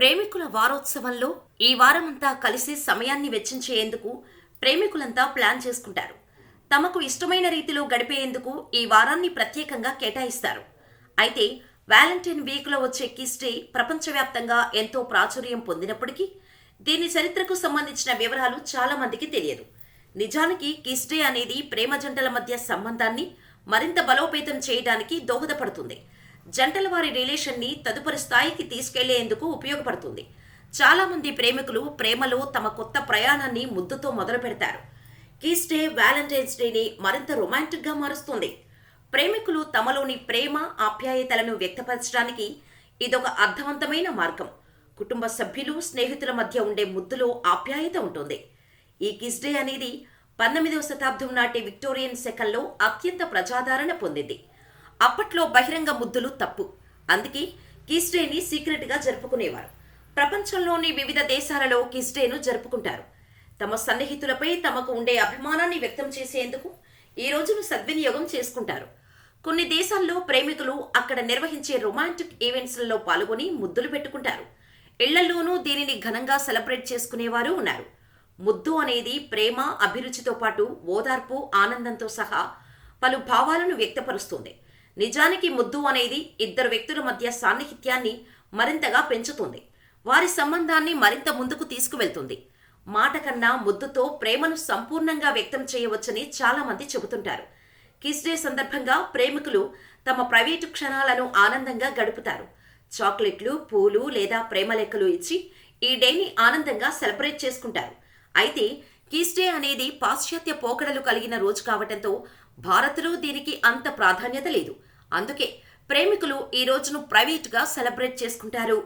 ప్రేమికుల వారోత్సవంలో ఈ వారమంతా కలిసి సమయాన్ని వెచ్చించేందుకు ప్రేమికులంతా ప్లాన్ చేసుకుంటారు. తమకు ఇష్టమైన రీతిలో గడిపేందుకు ఈ వారాన్ని ప్రత్యేకంగా కేటాయిస్తారు. అయితే వ్యాలంటైన్ వీక్లో వచ్చే కిస్ డే ప్రపంచవ్యాప్తంగా ఎంతో ప్రాచుర్యం పొందినప్పటికీ దీని చరిత్రకు సంబంధించిన వివరాలు చాలామందికి తెలియదు. నిజానికి కిస్ డే అనేది ప్రేమ జంటల మధ్య సంబంధాన్ని మరింత బలోపేతం చేయడానికి దోహదపడుతుంది. జంటల వారి రిలేషన్ని తదుపరి స్థాయికి తీసుకెళ్ళేందుకు ఉపయోగపడుతుంది. చాలామంది ప్రేమికులు ప్రేమలో తమ కొత్త ప్రయాణాన్ని ముద్దుతో మొదలు పెడతారు కీస్ డే వ్యాలంటైన్స్ డేని మరింత రొమాంటిక్గా మారుస్తుంది. ప్రేమికులు తమలోని ప్రేమ ఆప్యాయతలను వ్యక్తపరచడానికి ఇదొక అర్థవంతమైన మార్గం. కుటుంబ సభ్యులు స్నేహితుల మధ్య ఉండే ముద్దులో ఆప్యాయత ఉంటుంది. ఈ కిస్ డే అనేది పంతొమ్మిదవ శతాబ్దం నాటి విక్టోరియన్ శకంలో అత్యంత ప్రజాదరణ పొందింది. అప్పట్లో బహిరంగ ముద్దులు తప్పు. అందుకే కిస్డేని సీక్రెట్గా జరుపుకునేవారు. ప్రపంచంలోని వివిధ దేశాలలో కిస్డేను జరుపుకుంటారు. తమ సన్నిహితులపై తమకు ఉండే అభిమానాన్ని వ్యక్తం చేసేందుకు ఈ రోజును సద్వినియోగం చేసుకుంటారు. కొన్ని దేశాల్లో ప్రేమికులు అక్కడ నిర్వహించే రొమాంటిక్ ఈవెంట్స్లలో పాల్గొని ముద్దులు పెట్టుకుంటారు. ఇళ్ళలోనూ దీనిని ఘనంగా సెలబ్రేట్ చేసుకునేవారు ఉన్నారు. ముద్దు అనేది ప్రేమ అభిరుచితో పాటు ఓదార్పు ఆనందంతో సహా పలు భావాలను వ్యక్తపరుస్తుంది. నిజానికి ముద్దు అనేది ఇద్దరు వ్యక్తుల మధ్య సాన్నిహిత్యాన్ని మరింతగా పెంచుతుంది. వారి సంబంధాన్ని మరింత ముందుకు తీసుకువెళ్తుంది. మాట కన్నా ముద్దుతో ప్రేమను సంపూర్ణంగా వ్యక్తం చేయవచ్చని చాలామంది చెబుతుంటారు. కిస్ డే సందర్భంగా ప్రేమికులు తమ ప్రైవేటు క్షణాలను ఆనందంగా గడుపుతారు. చాక్లెట్లు పూలు లేదా ప్రేమ లెక్కలు ఇచ్చి ఈ డేని ఆనందంగా సెలబ్రేట్ చేసుకుంటారు. అయితే కిస్ డే అనేది పాశ్చాత్య పోకడలు కలిగిన రోజు కావటంతో భారత్లో దీనికి అంత ప్రాధాన్యత లేదు. అందుకే ప్రేమికులు ఈ రోజును ప్రైవేట్గా సెలబ్రేట్ చేసుకుంటారు.